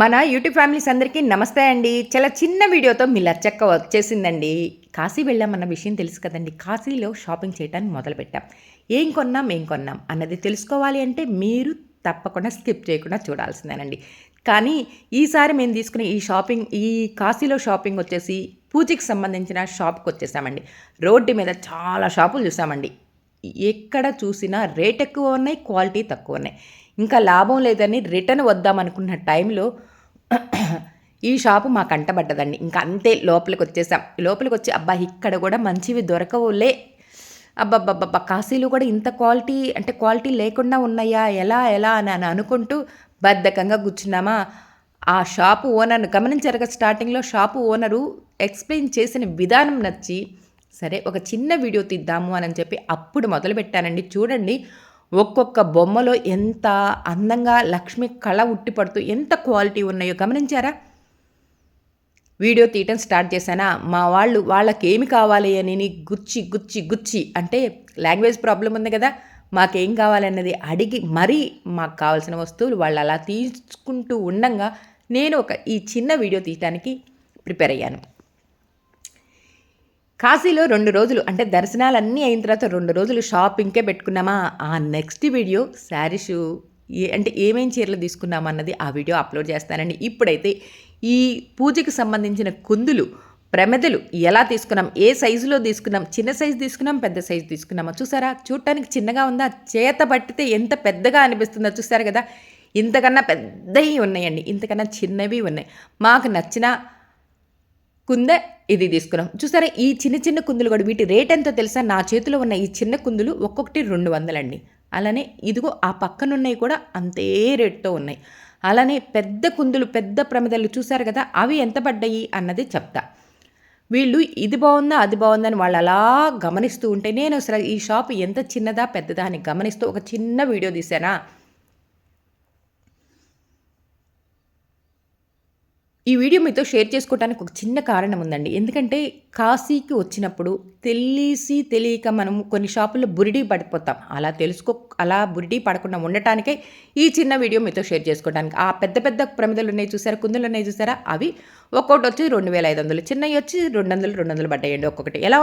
మన YouTube families అందరికీ నమస్తే అండి. చాలా చిన్న వీడియోతో మీ లచ్చక్క వచ్చేసిందండి. కాశీ వెళ్ళామన్న విషయం తెలుసు కదండి. కాశీలో షాపింగ్ చేయడానికి మొదలుపెట్టాం. ఏం కొన్నాం ఏం కొన్నాం అన్నది తెలుసుకోవాలి అంటే మీరు తప్పకుండా స్కిప్ చేయకుండా చూడాల్సిందేనండి. కానీ ఈసారి మేము తీసుకునే ఈ షాపింగ్ ఈ కాశీలో షాపింగ్ వచ్చేసి పూజకి సంబంధించిన షాప్కి వచ్చేసామండి. రోడ్డు మీద చాలా షాపులు చూసామండి. ఎక్కడ చూసినా రేట్ ఎక్కువ ఉన్నాయి క్వాలిటీ తక్కువ ఉన్నాయి. ఇంకా లాభం లేదని రిటర్న్ వద్దామనుకున్న టైంలో ఈ షాపు మాకు కంటబడ్డదండి ఇంకా అంతే లోపలికి వచ్చేసాం. లోపలికి వచ్చి అబ్బా ఇక్కడ కూడా మంచివి దొరకవులే. అబ్బబ్బబ్బబ్బా కాశీలు కూడా ఇంత క్వాలిటీ అంటే క్వాలిటీ లేకుండా ఉన్నాయా ఎలా ఎలా అని అని అనుకుంటూ బద్ధకంగా కూర్చున్నామా. ఆ షాపు ఓనర్ను గమనించారు కదా స్టార్టింగ్లో షాపు ఓనరు ఎక్స్ప్లెయిన్ చేసిన విధానం నచ్చి సరే ఒక చిన్న వీడియో తీద్దాము అని చెప్పి అప్పుడు మొదలు పెట్టానండి చూడండి ఒక్కొక్క బొమ్మలో ఎంత అందంగా లక్ష్మి కళ ఉట్టిపడుతూ ఎంత క్వాలిటీ ఉన్నాయో గమనించారా? వీడియో తీయటం స్టార్ట్ చేశానా? మా వాళ్ళు వాళ్ళకి ఏమి కావాలి అని గుచ్చి గుచ్చి గుచ్చి అంటే లాంగ్వేజ్ ప్రాబ్లం ఉంది కదా మాకేం కావాలన్నది అడిగి మరీ మాకు కావాల్సిన వస్తువులు వాళ్ళు అలా తీసుకుంటూ ఉండంగా నేను ఒక ఈ చిన్న వీడియో తీయటానికి ప్రిపేర్ అయ్యాను. కాశీలో రెండు రోజులు అంటే దర్శనాలన్నీ అయిన తర్వాత రెండు రోజులు షాపింగ్కే పెట్టుకున్నామా? ఆ నెక్స్ట్ వీడియో శారీస్ ఏ అంటే ఏమేం చీరలు తీసుకున్నామన్నది ఆ వీడియో అప్లోడ్ చేస్తానండి. ఇప్పుడైతే ఈ పూజకి సంబంధించిన కుందులు ప్రమెదలు ఎలా తీసుకున్నాం? ఏ సైజులో తీసుకున్నాం? చిన్న సైజు తీసుకున్నాం? పెద్ద సైజు తీసుకున్నామా? చూసారా? చూడటానికి చిన్నగా ఉందా? చేత పట్టితే ఎంత పెద్దగా అనిపిస్తుందో చూసారు కదా? ఇంతకన్నా పెద్దవి ఉన్నాయండి. ఇంతకన్నా చిన్నవి ఉన్నాయి. మాకు నచ్చిన కుందే ఇది తీసుకున్నాం. చూసారా ఈ చిన్న చిన్న కుందులు కూడా వీటి రేట్ ఎంతో తెలుసా? నా చేతిలో ఉన్న ఈ చిన్న కుందులు ఒక్కొక్కటి రెండు వందలండి. అలానే ఇదిగో ఆ పక్కనున్నవి కూడా అంతే రేట్తో ఉన్నాయి. అలానే పెద్ద కుందులు పెద్ద ప్రమిదలు చూసారు కదా అవి ఎంత పడ్డాయి అన్నది చెప్తా. వీళ్ళు ఇది బాగుందా అది బాగుందా అని వాళ్ళు అలా గమనిస్తూ ఉంటే నేను అసలు ఈ షాప్ ఎంత చిన్నదా పెద్దదా అని గమనిస్తూ ఒక చిన్న వీడియో తీసానా ఈ వీడియో మీతో షేర్ చేసుకోవడానికి ఒక చిన్న కారణం ఉందండి. ఎందుకంటే కాశీకి వచ్చినప్పుడు తెలిసి తెలియక మనం కొన్ని షాపుల్లో బురిడీ పడిపోతాం. అలా తెలుసుకో అలా బురిడీ పడకుండా ఉండటానికే ఈ చిన్న వీడియో మీతో షేర్ చేసుకోవడానికి ఆ పెద్ద పెద్ద ప్రమిదలు ఉన్నాయి చూసారా? కుందులు ఉన్నాయి చూసారా? అవి ఒక్కొక్కటి వచ్చి రెండు వేల ఐదు వందలు చిన్నవి వచ్చి రెండు వందలు రెండు వందలు పడ్డాయండి ఒక్కొక్కటి. ఎలా